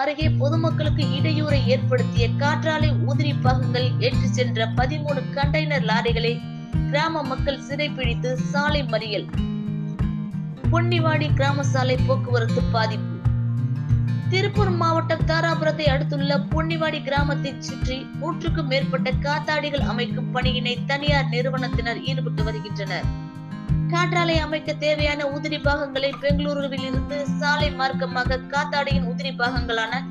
அருகே பொதுமக்களுக்கு இடையூறை ஏற்படுத்திய காற்றாலை உதிரி பாகங்கள் ஏற்றி சென்ற பதிமூணு கண்டெய்னர் லாரிகளை கிராம மக்கள் சிறைப்பிடித்து சாலை மறியல். பொன்னிவாடி கிராம சாலை போக்குவரத்து பாதிப்பு. திருப்பூர் மாவட்டம் தாராபுரத்தை அடுத்துள்ள பொன்னிவாடி கிராமத்தை சுற்றி நூற்றுக்கும் மேற்பட்ட காத்தாடிகள் அமைக்கும் பணியினை தனியார் நிறுவனத்தினர் ஈடுபட்டு வருகின்றனர். காற்றாலை அமைக்க தேவையான உதிரி பாகங்களை பெங்களூருவில் இருந்து சாலை மார்க்கமாக காத்தாடியின் உதிரி பாகங்களான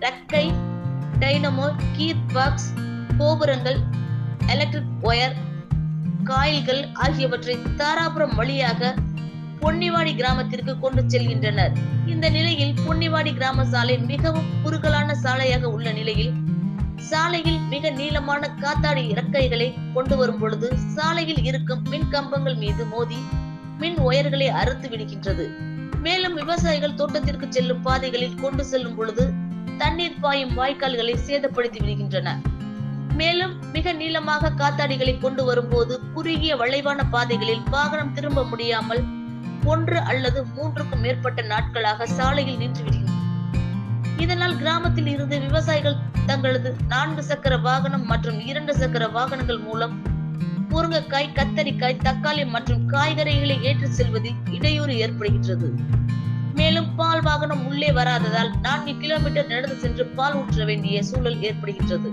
ரக்கை டைனமோ கீத் பாக்ஸ் கோபுரங்கள் எலக்ட்ரிக் ஒயர் காயில்கள் ஆகியவற்றை தாராபுரம் வழியாக பொன்னிவாடி கிராமத்திற்கு கொண்டு செல்கின்றனர். இந்த நிலையில் பொன்னிவாடி கிராம சாலை மிகவும் குறுகலான சாலையாக உள்ள நிலையில் சாலையில் மிக நீளமான காத்தாடி இறக்கைகளை கொண்டு வரும் பொழுது சாலையில் இருக்கும் மின் கம்பங்கள் மீது மோதி மின் ஒயர்களை அறுத்து விடுகின்றது. மேலும் விவசாயிகள் தோட்டத்திற்கு செல்லும் பாதைகளில் கொண்டு செல்லும் பொழுது தண்ணீர் பாயும் வாய்க்கால்களை சேதப்படுத்தி விடுகின்றன. மேலும் மிக நீளமாக காத்தாடிகளை கொண்டு வரும்போது குறுகிய வளைவான பாதைகளில் வாகனம் திரும்ப முடியாமல் ஒன்று அல்லது மூன்றுக்கும் மேற்பட்ட நாட்களாக சாலையில் நின்று விடுகின்றன. இதனால் கிராமத்தில் இருந்து விவசாயிகள் தங்களது நான்கு சக்கர வாகனம் மற்றும் இரண்டு சக்கர வாகனங்கள் மூலம் முருங்கைக்காய் கத்தரிக்காய் தக்காளி மற்றும் காய்கறிகளை ஏற்றி செல்வதில் இடையூறு ஏற்படுகின்றது. மேலும் பால் வாகனம் உள்ளே வராததால் நான்கு கிலோமீட்டர் நடந்து சென்று பால் ஊற்ற வேண்டிய சூழல் ஏற்படுகின்றது.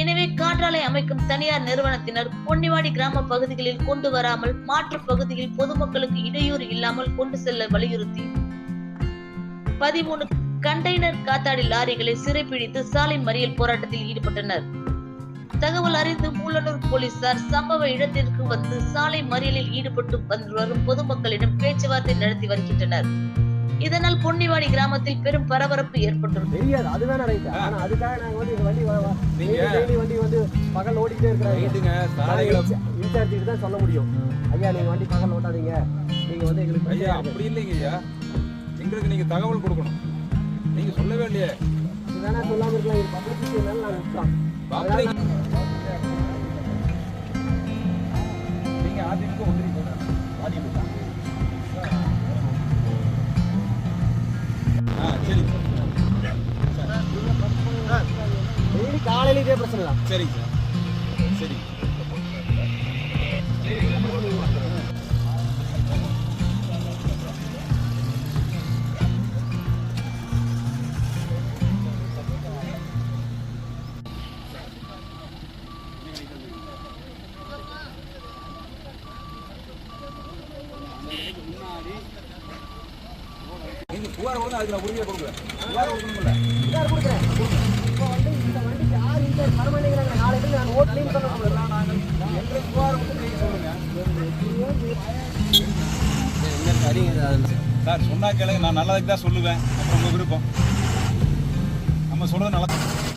எனவே காற்றாலை அமைக்கும் தனியார் நிறுவனத்தினர் பொன்னிவாடி கிராம பகுதிகளில் கொண்டு வராமல் மாற்று பகுதியில் பொதுமக்களுக்கு இடையூறு இல்லாமல் கொண்டு செல்ல வலியுறுத்தி பதிமூணு கண்டெய்னர் காத்தாடி லாரிகளை சிறைப்பிடித்து சாலை மறியல் போராட்டத்தில் ஈடுபட்டனர். தகவல் அறிந்து மூலனூர் போலீசார் சம்பவ இடத்திற்கு வந்து சாலை மறியலில் ஈடுபட்டு வந்து வரும் பொதுமக்களிடம் பேச்சுவார்த்தை நடத்தி வருகின்றனர். இதனால் பொன்னிவாடி கிராமத்தில் பெரும் பரபரப்பு ஏற்பட்டுள்ளது. தெரியாது அது வேணா ரைட் ஆனா அதுக்காக நாங்க வந்து இந்த வண்டி வ- வ- நீங்க- daily daily வண்டி வந்து பகல் ஓடிட்டே இருக்கிறாங்க. ரைட்டுங்க சாலைகளை இன்சார்ஜ் தான் சொல்ல முடியும். ஐயா நீங்க வண்டி பகல் ஓட்டாதீங்க. நீங்க வந்து எங்களுக்கு ஐயா பிரச்சனை இருக்கு. அப்படி இல்லைங்க ஐயா எங்களுக்கு நீங்க தகவல் கொடுக்கணும். நீங்க சொல்லவே இல்லையே. இது வேணா சொல்லாம இருக்கலாம். இது பப்ளிசிட்டி நாங்க விட்டோம் பாப்பா, நீங்க அதிமுக ஒன்றிய போடுங்க. அதிமுக. ஆ சரி. டெய்லி காலையில இதே பிரச்சனை தான் சரிங்க சார். சரி. புகார் கொடுங்க அதுக்கு நான் உரிமையை கொடுக்குறேன் புகார் கொடுக்கணும்ல சார் கொடுக்குறேன். இப்போ வந்து இந்த வண்டிக்கு யார் இன்சார்ஜ் வர மாட்டேங்கிறாங்க நாளைக்கு நான் ஓட் க்ளீன் பண்ண சொல்லுறேன் எங்களுக்கு புகார் கொடுத்து நீங்க சொல்லுங்க. சார் சொன்னா கேளுங்க. நான் நல்லதுக்கு தான் சொல்லுவேன். அப்புறம் உங்க விருப்பம். நம்ம சொல்றது நல்லா